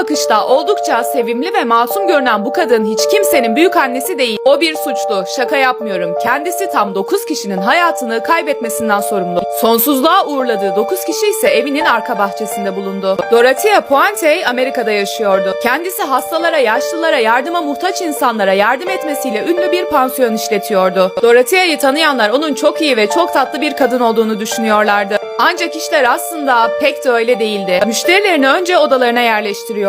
bakışta oldukça sevimli ve masum görünen bu kadın hiç kimsenin büyük annesi değil. O bir suçlu. Şaka yapmıyorum. Kendisi tam 9 kişinin hayatını kaybetmesinden sorumlu. Sonsuzluğa uğurladığı 9 kişi ise evinin arka bahçesinde bulundu. Dorothea Puente Amerika'da yaşıyordu. Kendisi hastalara, yaşlılara, yardıma muhtaç insanlara yardım etmesiyle ünlü bir pansiyon işletiyordu. Dorothea'yı tanıyanlar onun çok iyi ve çok tatlı bir kadın olduğunu düşünüyorlardı. Ancak işler aslında pek de öyle değildi. Müşterilerini önce odalarına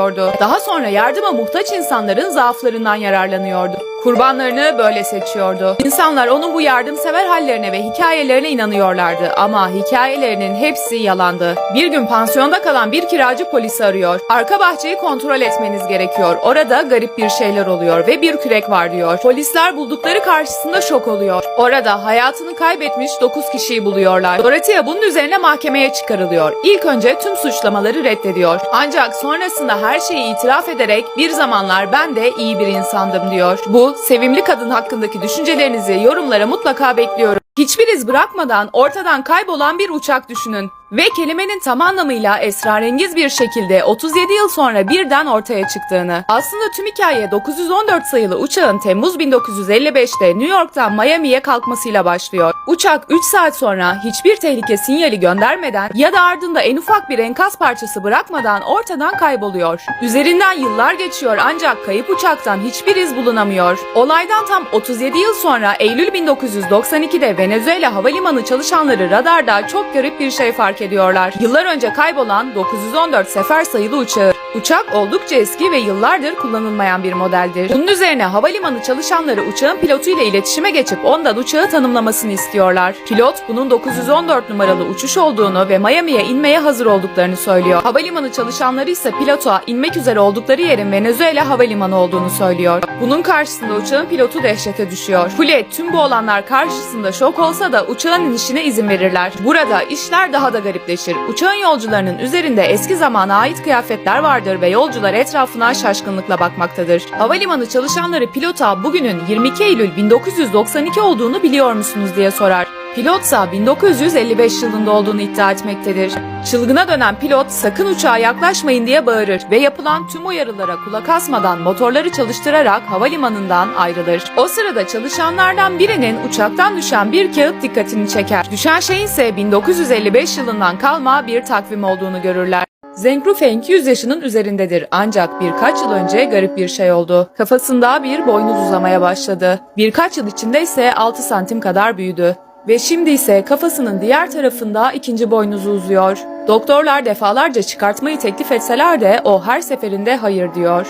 yerleştiriyordu. Daha sonra yardıma muhtaç insanların zaaflarından yararlanıyordu. Kurbanlarını böyle seçiyordu. İnsanlar onun bu yardımsever hallerine ve hikayelerine inanıyorlardı ama hikayelerinin hepsi yalandı. Bir gün pansiyonda kalan bir kiracı polisi arıyor. Arka bahçeyi kontrol etmeniz gerekiyor. Orada garip bir şeyler oluyor ve bir kürek var diyor. Polisler buldukları karşısında şok oluyor. Orada hayatını kaybetmiş 9 kişiyi buluyorlar. Dorothea bunun üzerine mahkemeye çıkarılıyor. İlk önce tüm suçlamaları reddediyor. Ancak sonrasında her şeyi itiraf ederek bir zamanlar ben de iyi bir insandım diyor. Bu sevimli kadın hakkındaki düşüncelerinizi yorumlara mutlaka bekliyorum. Hiçbir iz bırakmadan ortadan kaybolan bir uçak düşünün. Ve kelimenin tam anlamıyla esrarengiz bir şekilde 37 yıl sonra birden ortaya çıktığını. Aslında tüm hikaye 914 sayılı uçağın Temmuz 1955'te New York'tan Miami'ye kalkmasıyla başlıyor. Uçak 3 saat sonra hiçbir tehlike sinyali göndermeden ya da ardında en ufak bir enkaz parçası bırakmadan ortadan kayboluyor. Üzerinden yıllar geçiyor ancak kayıp uçaktan hiçbir iz bulunamıyor. Olaydan tam 37 yıl sonra Eylül 1992'de Venezuela havalimanı çalışanları radarda çok garip bir şey fark ediyorlar. Yıllar önce kaybolan 914 sefer sayılı uçağı. Uçak oldukça eski ve yıllardır kullanılmayan bir modeldir. Bunun üzerine havalimanı çalışanları uçağın pilotuyla iletişime geçip ondan uçağı tanımlamasını istiyorlar. Pilot bunun 914 numaralı uçuş olduğunu ve Miami'ye inmeye hazır olduklarını söylüyor. Havalimanı çalışanları ise pilota inmek üzere oldukları yerin Venezuela havalimanı olduğunu söylüyor. Bunun karşısında uçağın pilotu dehşete düşüyor. Kule tüm bu olanlar karşısında şok olsa da uçağın inişine izin verirler. Burada işler daha da garipleşir. Uçağın yolcularının üzerinde eski zamana ait kıyafetler vardır ve yolcular etrafına şaşkınlıkla bakmaktadır. Havalimanı çalışanları pilota bugünün 22 Eylül 1992 olduğunu biliyor musunuz diye sorar. Pilotsa 1955 yılında olduğunu iddia etmektedir. Çılgına dönen pilot sakın uçağa yaklaşmayın diye bağırır ve yapılan tüm uyarılara kulak asmadan motorları çalıştırarak havalimanından ayrılır. O sırada çalışanlardan birinin uçaktan düşen bir kağıt dikkatini çeker. Düşen şeyin ise 1955 yılından kalma bir takvim olduğunu görürler. Zeng Rufeng 100 yaşının üzerindedir ancak birkaç yıl önce garip bir şey oldu. Kafasında bir boynuz uzamaya başladı. Birkaç yıl içinde ise 6 santim kadar büyüdü. Ve şimdi ise kafasının diğer tarafında ikinci boynuzu uzuyor. Doktorlar defalarca çıkartmayı teklif etseler de o her seferinde hayır diyor.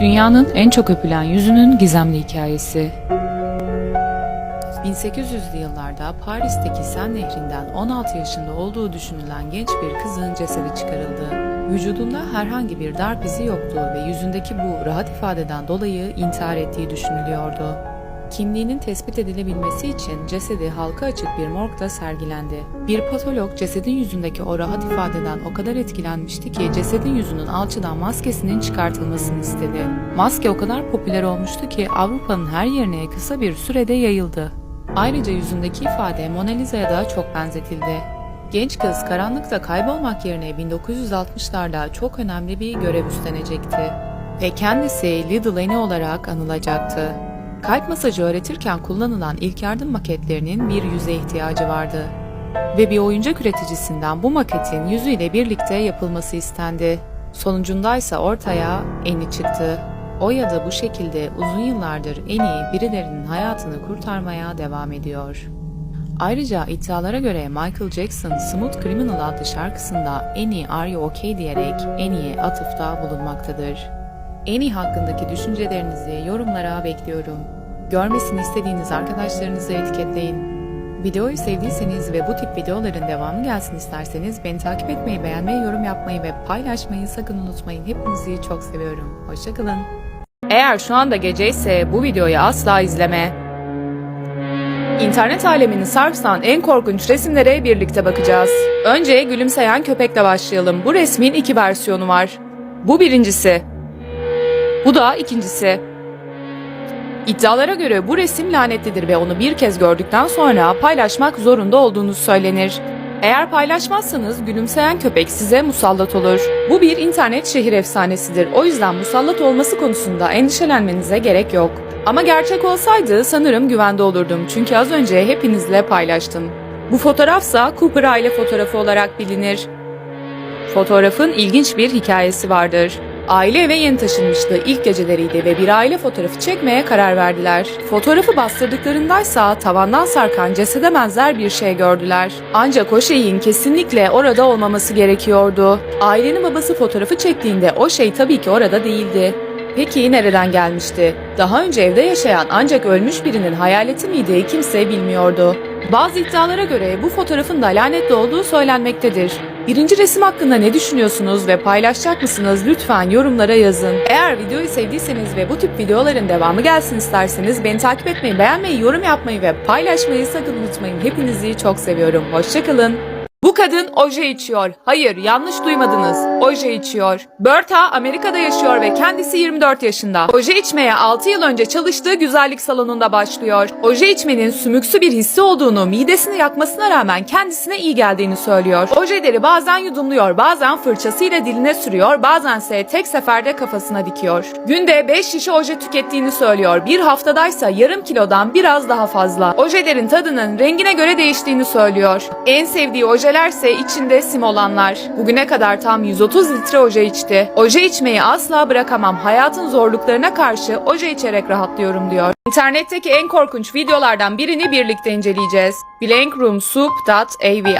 Dünyanın en çok öpülen yüzünün gizemli hikayesi. 1800'lü yıllarda Paris'teki Sen Nehri'nden 16 yaşında olduğu düşünülen genç bir kızın cesedi çıkarıldı. Vücudunda herhangi bir darp izi yoktu ve yüzündeki bu rahat ifadeden dolayı intihar ettiği düşünülüyordu. Kimliğinin tespit edilebilmesi için cesedi halka açık bir morgda sergilendi. Bir patolog cesedin yüzündeki o rahat ifadeden o kadar etkilenmişti ki cesedin yüzünün alçıdan maskesinin çıkartılmasını istedi. Maske o kadar popüler olmuştu ki Avrupa'nın her yerine kısa bir sürede yayıldı. Ayrıca yüzündeki ifade Mona Lisa'ya da çok benzetildi. Genç kız karanlıkta kaybolmak yerine 1960'larda çok önemli bir görev üstlenecekti. Ve kendisi Little Annie olarak anılacaktı. Kalp masajı öğretirken kullanılan ilk yardım maketlerinin bir yüze ihtiyacı vardı. Ve bir oyuncak üreticisinden bu maketin yüzüyle birlikte yapılması istendi. Sonucundaysa ortaya Annie çıktı. O ya da bu şekilde uzun yıllardır Annie birilerinin hayatını kurtarmaya devam ediyor. Ayrıca iddialara göre Michael Jackson Smooth Criminal adlı şarkısında Annie Are You Okay diyerek Annie'ye atıfta bulunmaktadır. Annie hakkındaki düşüncelerinizi yorumlara bekliyorum. Görmesini istediğiniz arkadaşlarınızı etiketleyin. Videoyu sevdiyseniz ve bu tip videoların devamı gelsin isterseniz beni takip etmeyi, beğenmeyi, yorum yapmayı ve paylaşmayı sakın unutmayın. Hepinizi çok seviyorum. Hoşçakalın. Eğer şu anda gece ise bu videoyu asla izleme. İnternet alemini sarsan en korkunç resimlere birlikte bakacağız. Önce gülümseyen köpekle başlayalım. Bu resmin iki versiyonu var. Bu birincisi. Bu da ikincisi. İddialara göre bu resim lanetlidir ve onu bir kez gördükten sonra paylaşmak zorunda olduğunuz söylenir. Eğer paylaşmazsanız gülümseyen köpek size musallat olur. Bu bir internet şehir efsanesidir. O yüzden musallat olması konusunda endişelenmenize gerek yok. Ama gerçek olsaydı sanırım güvende olurdum. Çünkü az önce hepinizle paylaştım. Bu fotoğrafsa Cooper aile fotoğrafı olarak bilinir. Fotoğrafın ilginç bir hikayesi vardır. Aile eve yeni taşınmıştı. İlk geceleriydi ve bir aile fotoğrafı çekmeye karar verdiler. Fotoğrafı bastırdıklarındaysa tavandan sarkan cesede benzer bir şey gördüler. Ancak o şeyin kesinlikle orada olmaması gerekiyordu. Ailenin babası fotoğrafı çektiğinde o şey tabii ki orada değildi. Peki nereden gelmişti? Daha önce evde yaşayan ancak ölmüş birinin hayaleti miydi kimse bilmiyordu. Bazı iddialara göre bu fotoğrafın da lanetli olduğu söylenmektedir. Birinci resim hakkında ne düşünüyorsunuz ve paylaşacak mısınız lütfen yorumlara yazın. Eğer videoyu sevdiyseniz ve bu tip videoların devamı gelsin isterseniz beni takip etmeyi, beğenmeyi, yorum yapmayı ve paylaşmayı sakın unutmayın. Hepinizi çok seviyorum. Hoşçakalın. Bu kadın oje içiyor. Hayır, yanlış duymadınız. Oje içiyor. Bertha Amerika'da yaşıyor ve kendisi 24 yaşında. Oje içmeye 6 yıl önce çalıştığı güzellik salonunda başlıyor. Oje içmenin sümüksü bir hissi olduğunu, midesini yakmasına rağmen kendisine iyi geldiğini söylüyor. Ojeleri bazen yudumluyor, bazen fırçasıyla diline sürüyor, bazense tek seferde kafasına dikiyor. Günde 5 şişe oje tükettiğini söylüyor. Bir haftadaysa yarım kilodan biraz daha fazla. Ojelerin tadının rengine göre değiştiğini söylüyor. En sevdiği ojelerse içinde sim olanlar. Bugüne kadar tam 130 litre oje içti. Oje içmeyi asla bırakamam. Hayatın zorluklarına karşı oje içerek rahatlıyorum diyor. İnternetteki en korkunç videolardan birini birlikte inceleyeceğiz. Blankroomsoup.avi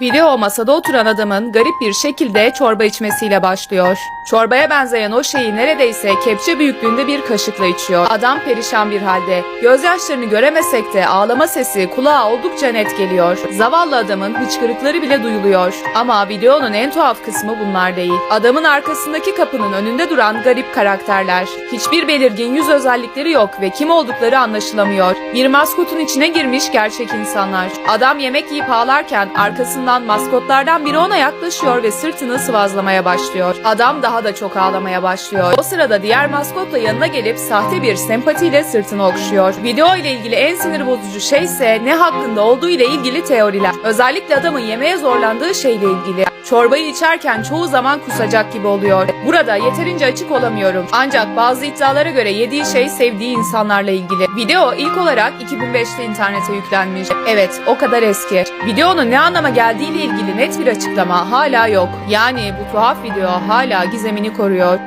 Video masada oturan adamın garip bir şekilde çorba içmesiyle başlıyor. Çorbaya benzeyen o şeyi neredeyse kepçe büyüklüğünde bir kaşıkla içiyor. Adam perişan bir halde. Gözyaşlarını göremesek de ağlama sesi kulağa oldukça net geliyor. Zavallı adamın hıçkırıkları bile duyuluyor. Ama videonun en tuhaf kısmı bunlar değil. Adamın arkasındaki kapının önünde duran garip karakterler. Hiçbir belirgin yüz özellikleri yok ve kim oldukları anlaşılamıyor. Bir maskotun içine girmiş gerçek insanlar. Adam yemek yiyip ağlarken arkasından maskotlardan biri ona yaklaşıyor ve sırtını sıvazlamaya başlıyor. Adam daha da çok ağlamaya başlıyor. O sırada diğer maskotla yanına gelip sahte bir sempatiyle sırtını okşuyor. Video ile ilgili en sinir bozucu şey ise ne hakkında olduğu ile ilgili teoriler. Özellikle adamın yemeğe zorlandığı şeyle ilgili. Çorbayı içerken çoğu zaman kusacak gibi oluyor. Burada yeterince açık olamıyorum. Ancak bazı iddialara göre yediği şey sevdiği insanlarla ilgili. Video ilk olarak 2005'te internete yüklenmiş. Evet, o kadar eski. Videonun ne anlama geldiğiyle ilgili net bir açıklama hala yok. Yani bu tuhaf video hala gizemini koruyor.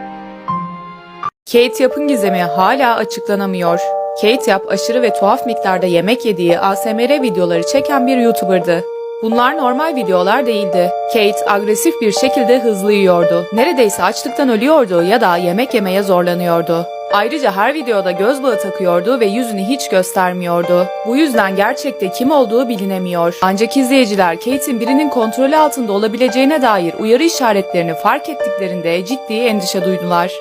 Kate Yap'ın gizemi hala açıklanamıyor. Kate Yap aşırı ve tuhaf miktarda yemek yediği ASMR videoları çeken bir YouTuber'dı. Bunlar normal videolar değildi. Kate agresif bir şekilde hızlı yiyordu. Neredeyse açlıktan ölüyordu ya da yemek yemeye zorlanıyordu. Ayrıca her videoda göz bağı takıyordu ve yüzünü hiç göstermiyordu. Bu yüzden gerçekte kim olduğu bilinemiyor. Ancak izleyiciler Kate'in birinin kontrolü altında olabileceğine dair uyarı işaretlerini fark ettiklerinde ciddi endişe duydular.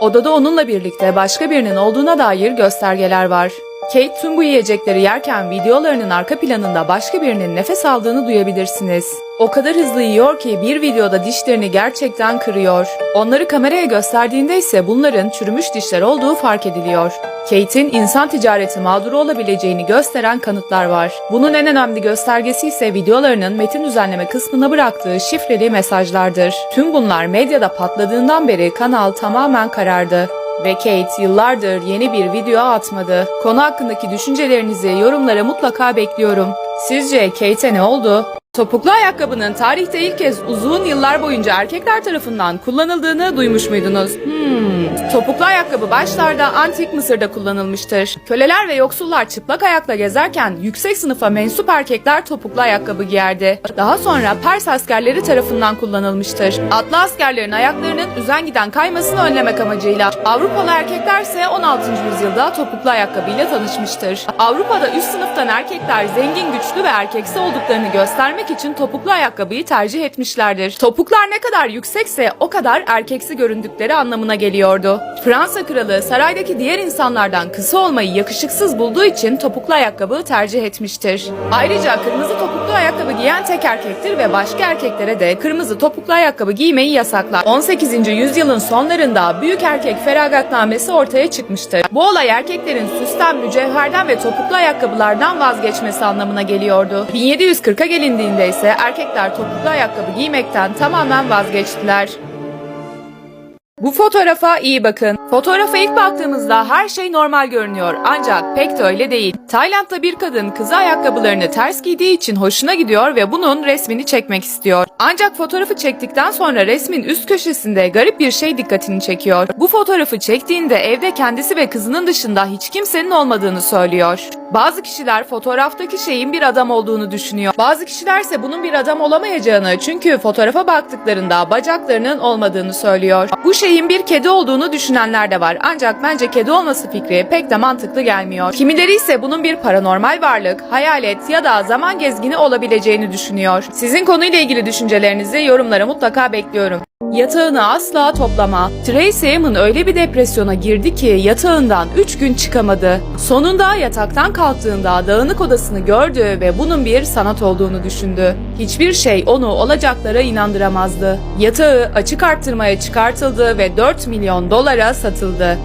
Odada onunla birlikte başka birinin olduğuna dair göstergeler var. Kate tüm bu yiyecekleri yerken videolarının arka planında başka birinin nefes aldığını duyabilirsiniz. O kadar hızlı yiyor ki bir videoda dişlerini gerçekten kırıyor. Onları kameraya gösterdiğinde ise bunların çürümüş dişler olduğu fark ediliyor. Kate'in insan ticareti mağduru olabileceğini gösteren kanıtlar var. Bunun en önemli göstergesi ise videolarının metin düzenleme kısmına bıraktığı şifreli mesajlardır. Tüm bunlar medyada patladığından beri kanal tamamen karardı. Ve Kate yıllardır yeni bir video atmadı. Konu hakkındaki düşüncelerinizi yorumlara mutlaka bekliyorum. Sizce Kate'e ne oldu? Topuklu ayakkabının tarihte ilk kez uzun yıllar boyunca erkekler tarafından kullanıldığını duymuş muydunuz? Hmm. Topuklu ayakkabı başlarda antik Mısır'da kullanılmıştır. Köleler ve yoksullar çıplak ayakla gezerken yüksek sınıfa mensup erkekler topuklu ayakkabı giyerdi. Daha sonra Pers askerleri tarafından kullanılmıştır. Atlı askerlerin ayaklarının üzen giden kaymasını önlemek amacıyla. Avrupalı erkekler ise 16. yüzyılda topuklu ayakkabıyla tanışmıştır. Avrupa'da üst sınıftan erkekler zengin, güçlü ve erkeksi olduklarını göstermek için topuklu ayakkabıyı tercih etmişlerdir. Topuklar ne kadar yüksekse o kadar erkeksi göründükleri anlamına geliyordu. Fransa kralı saraydaki diğer insanlardan kısa olmayı yakışıksız bulduğu için topuklu ayakkabı tercih etmiştir. Ayrıca kırmızı topuklu ayakkabı giyen tek erkektir ve başka erkeklere de kırmızı topuklu ayakkabı giymeyi yasaklar. 18. yüzyılın sonlarında büyük erkek feragatnamesi ortaya çıkmıştır. Bu olay erkeklerin süsten, mücevherden ve topuklu ayakkabılardan vazgeçmesi anlamına geliyordu. 1740'a gelindiğinde ise erkekler topuklu ayakkabı giymekten tamamen vazgeçtiler. Bu fotoğrafa iyi bakın. Fotoğrafa ilk baktığımızda her şey normal görünüyor ancak pek de öyle değil. Tayland'da bir kadın kızı ayakkabılarını ters giydiği için hoşuna gidiyor ve bunun resmini çekmek istiyor. Ancak fotoğrafı çektikten sonra resmin üst köşesinde garip bir şey dikkatini çekiyor. Bu fotoğrafı çektiğinde evde kendisi ve kızının dışında hiç kimsenin olmadığını söylüyor. Bazı kişiler fotoğraftaki şeyin bir adam olduğunu düşünüyor. Bazı kişilerse bunun bir adam olamayacağını çünkü fotoğrafa baktıklarında bacaklarının olmadığını söylüyor. Bu şeyin bir kedi olduğunu düşünenler de var ancak bence kedi olması fikri pek de mantıklı gelmiyor. Kimileri ise bunun bir paranormal varlık, hayalet ya da zaman gezgini olabileceğini düşünüyor. Sizin konuyla ilgili düşüncelerinizi yorumlara mutlaka bekliyorum. Yatağını asla toplama. Tracy Emin öyle bir depresyona girdi ki yatağından 3 gün çıkamadı. Sonunda yataktan kalktığında dağınık odasını gördü ve bunun bir sanat olduğunu düşündü. Hiçbir şey onu olacaklara inandıramazdı. Yatağı açık arttırmaya çıkartıldı ve 4 milyon dolara satıldı.